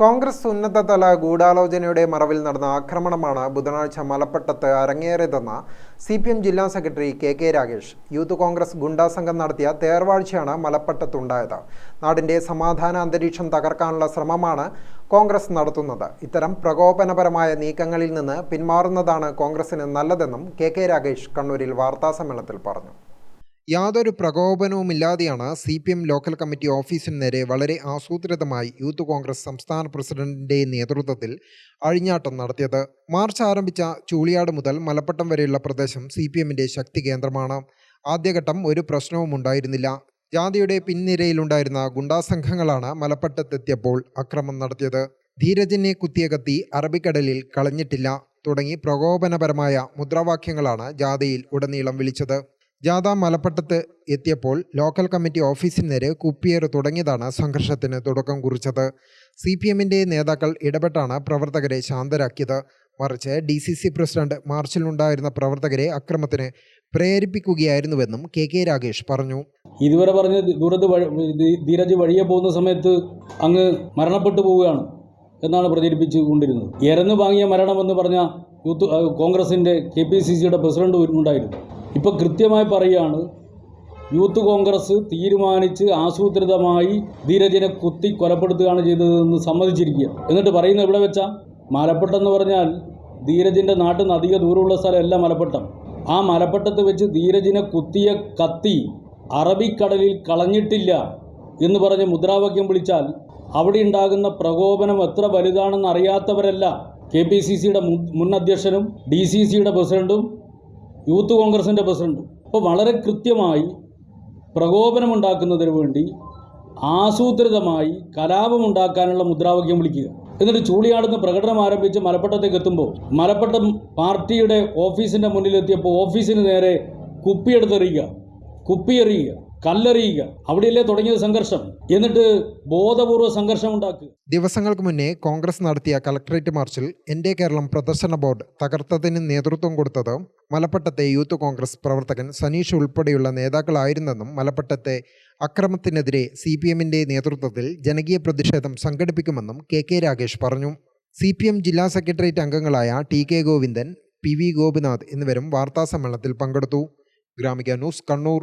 കോൺഗ്രസ് ഉന്നതതല ഗൂഢാലോചനയുടെ മറവിൽ നടന്ന ആക്രമണമാണ് ബുധനാഴ്ച മലപ്പട്ടത്ത് അരങ്ങേറിയതെന്ന് സി പി എം ജില്ലാ secretary K K Ragesh youth Congress ഗുണ്ടാ സംഘം നടത്തിയ തേർവാഴ്ചയാണ് മലപ്പട്ടത്തുണ്ടായത്. നാടിന്റെ സമാധാന അന്തരീക്ഷം തകർക്കാനുള്ള ശ്രമമാണ് കോൺഗ്രസ് നടത്തുന്നത്. ഇത്തരം പ്രകോപനപരമായ നീക്കങ്ങളിൽ നിന്ന് പിന്മാറുന്നതാണ് കോൺഗ്രസിന് നല്ലതെന്നും കെ കെ രാഗേഷ് കണ്ണൂരിൽ വാർത്താസമ്മേളനത്തിൽ പറഞ്ഞു. യാതൊരു പ്രകോപനവുമില്ലാതെയാണ് C P M local committee ഓഫീസിന് നേരെ വളരെ ആസൂത്രിതമായി യൂത്ത് കോൺഗ്രസ് സംസ്ഥാന പ്രസിഡന്റിന്റെ നേതൃത്വത്തിൽ അഴിഞ്ഞാട്ടം നടത്തിയത്. മാർച്ച് ആരംഭിച്ച ചൂളിയാട് മുതൽ മലപ്പട്ടം വരെയുള്ള പ്രദേശം സി പി എമ്മിന്റെ ശക്തി കേന്ദ്രമാണ്. ആദ്യഘട്ടം ഒരു പ്രശ്നവും ഉണ്ടായിരുന്നില്ല. ജാതിയുടെ പിൻനിരയിലുണ്ടായിരുന്ന ഗുണ്ടാസംഘങ്ങളാണ് മലപ്പട്ടത്തെത്തിയപ്പോൾ അക്രമം നടത്തിയത്. ധീരജിനെ കുത്തിയ കത്തി അറബിക്കടലിൽ കളഞ്ഞിട്ടില്ല. തുടങ്ങി പ്രകോപനപരമായ മുദ്രാവാക്യങ്ങളാണ് ജാഥയിൽ ഉടനീളം വിളിച്ചത്. ജാഥ മലപ്പട്ടത്ത് എത്തിയപ്പോൾ ലോക്കൽ കമ്മിറ്റി ഓഫീസിന് നേരെ കുപ്പിയേറ് തുടങ്ങിയതാണ് സംഘർഷത്തിന് തുടക്കം കുറിച്ചത്. സി പി എമ്മിന്റെ നേതാക്കൾ ഇടപെട്ടാണ് പ്രവർത്തകരെ ശാന്തരാക്കിയത്. മറിച്ച് ഡി സി സി പ്രസിഡന്റ് മാർച്ചിലുണ്ടായിരുന്ന പ്രവർത്തകരെ അക്രമത്തിന് പ്രേരിപ്പിക്കുകയായിരുന്നുവെന്നും കെ കെ രാഗേഷ് പറഞ്ഞു. ഇതുവരെ പറഞ്ഞ് ദൂരത്ത് ധീരജ് വഴിയെ പോകുന്ന സമയത്ത് അങ്ങ് മരണപ്പെട്ടു പോവുകയാണ് എന്നാണ് പ്രചരിപ്പിച്ചു കൊണ്ടിരുന്നത് എരന്ന് വാങ്ങിയ മരണമെന്ന് പറഞ്ഞ യൂത്ത് കോൺഗ്രസിന്റെ കെ പി സി സിയുടെ പ്രസിഡന്റ് ഉണ്ടായിരുന്നു. ഇപ്പോൾ കൃത്യമായി പറയുകയാണ് യൂത്ത് കോൺഗ്രസ് തീരുമാനിച്ച് ആസൂത്രിതമായി ധീരജിനെ കുത്തി കൊലപ്പെടുത്തുകയാണ് ചെയ്തതെന്ന് സമ്മതിച്ചിരിക്കുക. എന്നിട്ട് പറയുന്നത് ഇവിടെ വെച്ചാൽ മലപ്പെട്ടെന്ന് പറഞ്ഞാൽ ധീരജിന്റെ നാട്ടിൽ നിന്ന് അധിക ദൂരമുള്ള സ്ഥലമല്ല മലപ്പെട്ടം. ആ മലപ്പെട്ടത്ത് വെച്ച് ധീരജിനെ കുത്തിയ കത്തി അറബിക്കടലിൽ കളഞ്ഞിട്ടില്ല എന്ന് പറഞ്ഞ് മുദ്രാവാക്യം വിളിച്ചാൽ അവിടെ ഉണ്ടാകുന്ന പ്രകോപനം എത്ര വലുതാണെന്ന് അറിയാത്തവരല്ല. കെ പി സി സിയുടെ മുൻ അധ്യക്ഷനും ഡി സി സിയുടെ പ്രസിഡന്റും യൂത്ത് കോൺഗ്രസിന്റെ പ്രസിഡന്റ്. അപ്പോൾ വളരെ കൃത്യമായി പ്രകോപനമുണ്ടാക്കുന്നതിന് വേണ്ടി ആസൂത്രിതമായി കലാപമുണ്ടാക്കാനുള്ള മുദ്രാവാക്യം വിളിക്കുക. എന്നിട്ട് ചൂളിയാടുന്ന പ്രകടനം ആരംഭിച്ച് മലപ്പട്ടത്തേക്ക് എത്തുമ്പോൾ മലപ്പട്ടം പാർട്ടിയുടെ ഓഫീസിന്റെ മുന്നിലെത്തിയപ്പോൾ ഓഫീസിന് നേരെ കുപ്പിയെടുത്തെറിയുക. കുപ്പിയെറിയുക. കല്ലെറിയുക. അവിടെയല്ലേ തുടങ്ങിയത് സംഘർഷം? എന്നിട്ട് ബോധപൂർവ സംഘർഷം ഉണ്ടാക്കുക. ദിവസങ്ങൾക്ക് മുന്നേ കോൺഗ്രസ് നടത്തിയ കളക്ടറേറ്റ് മാർച്ചിൽ എന്റെ കേരളം പ്രദർശന ബോർഡ് തകർത്തതിന് നേതൃത്വം കൊടുത്തത് മലപ്പട്ടത്തെ യൂത്ത് കോൺഗ്രസ് പ്രവർത്തകൻ സനീഷ് ഉൾപ്പെടെയുള്ള നേതാക്കളായിരുന്നെന്നും മലപ്പട്ടത്തെ അക്രമത്തിനെതിരെ സി പി എമ്മിന്റെ നേതൃത്വത്തിൽ ജനകീയ പ്രതിഷേധം സംഘടിപ്പിക്കുമെന്നും കെ കെ രാഗേഷ് പറഞ്ഞു. സി പി എം ജില്ലാ സെക്രട്ടേറിയറ്റ് അംഗങ്ങളായ T K Govindan P V Gopinath എന്നിവരും വാർത്താസമ്മേളനത്തിൽ പങ്കെടുത്തു. ഗ്രാമിക ന്യൂസ് കണ്ണൂർ.